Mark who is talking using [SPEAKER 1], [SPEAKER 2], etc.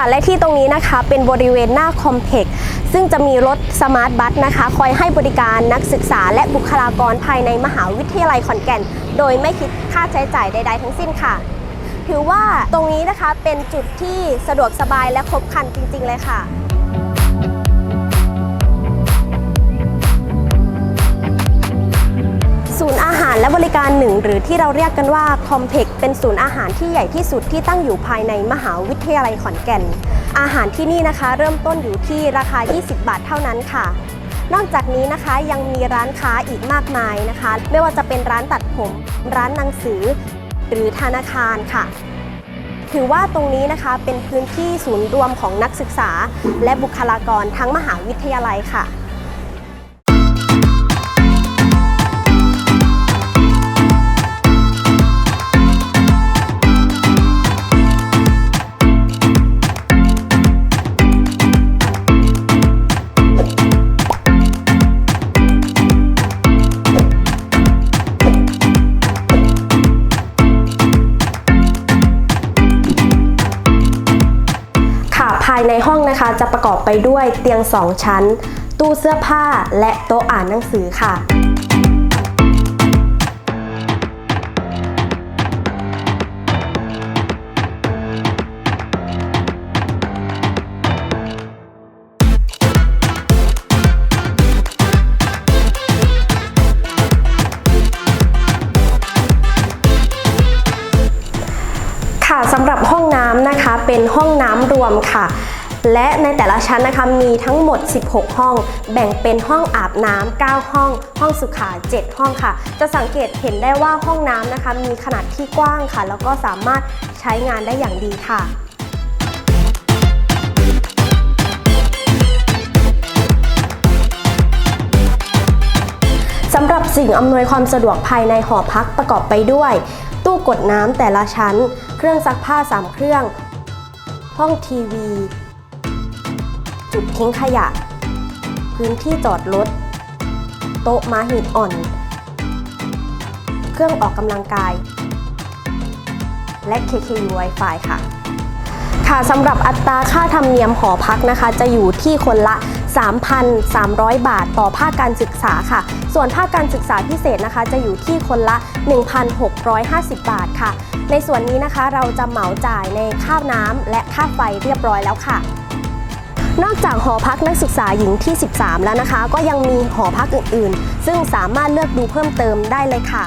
[SPEAKER 1] ค่ะ และที่ตรงนี้นะคะเป็นบริเวณหน้าคอมเพล็กซ์ซึ่งจะมีรถสมาร์ทบัสนะคะ คอยให้บริการนักศึกษาและบุคลากรภายในมหาวิทยาลัยขอนแก่น โดยไม่คิดค่าใช้จ่ายใด ๆ ทั้งสิ้นค่ะ ถือว่าตรงนี้นะคะเป็นจุดที่สะดวกสบายและครบครันจริง ๆ เลยค่ะ และบริการหนึ่งหรือที่เราเรียกกันว่าคอมเพกเป็นศูนย์อาหารที่ใหญ่ที่สุดที่ตั้งอยู่ภายในมหาวิทยาลัยขอนแก่น อาหารที่นี่นะคะ เริ่มต้นอยู่ที่ราคา 20 บาทเท่านั้นค่ะ นอกจากนี้นะคะยังมีร้านค้าอีกมากมายนะคะ ไม่ว่าจะเป็นร้านตัดผม ร้านหนังสือ หรือธนาคารค่ะถือว่าตรงนี้นะคะเป็นพื้นที่ศูนย์รวมของนักศึกษา และบุคลากรทั้งมหาวิทยาลัยค่ะายในห้องนะคะ จะประกอบไปด้วยเตียง 2 ชั้น ตู้เสื้อผ้าและโต๊ะอ่านหนังสือค่ะค่ะ เป็นห้องน้ำรวมค่ะ และในแต่ละชั้นนะคะมีทั้งหมด 16 ห้อง แบ่งเป็นห้องอาบน้ำ9ห้อง ห้องสุขา 7 ห้องค่ะ จะสังเกตเห็นได้ว่าห้องน้ำนะคะมีขนาดที่กว้างค่ะ แล้วก็สามารถใช้งานได้อย่างดีค่ะสำหรับสิ่งอำนวยความสะดวกภายในหอพักประกอบไปด้วย ตู้กดน้ำแต่ละชั้น เครื่องซักผ้า 3 เครื่อง ห้องทีวี จุดทิ้งขยะ พื้นที่จอดรถ โต๊ะม้าหินอ่อน เครื่องออกกำลังกาย และ KKU Wi-Fi ค่ะ ค่ะสำหรับอัตราค่าธรรมเนียมหอพักนะคะ จะอยู่ที่คนละ 3,300 บาท ต่อภาคการศึกษาค่ะ ส่วนภาคการศึกษาพิเศษนะคะ จะอยู่ที่คนละ 1,650 บาทค่ะ ในส่วนนี้นะคะเราจะเหมาจ่ายในค่าน้ำและค่าไฟเรียบร้อยแล้วค่ะนอกจากหอพักนักศึกษาหญิงที่ 13 แล้วนะคะ ก็ยังมีหอพักอื่นๆ ซึ่งสามารถเลือกดูเพิ่มเติมได้เลยค่ะ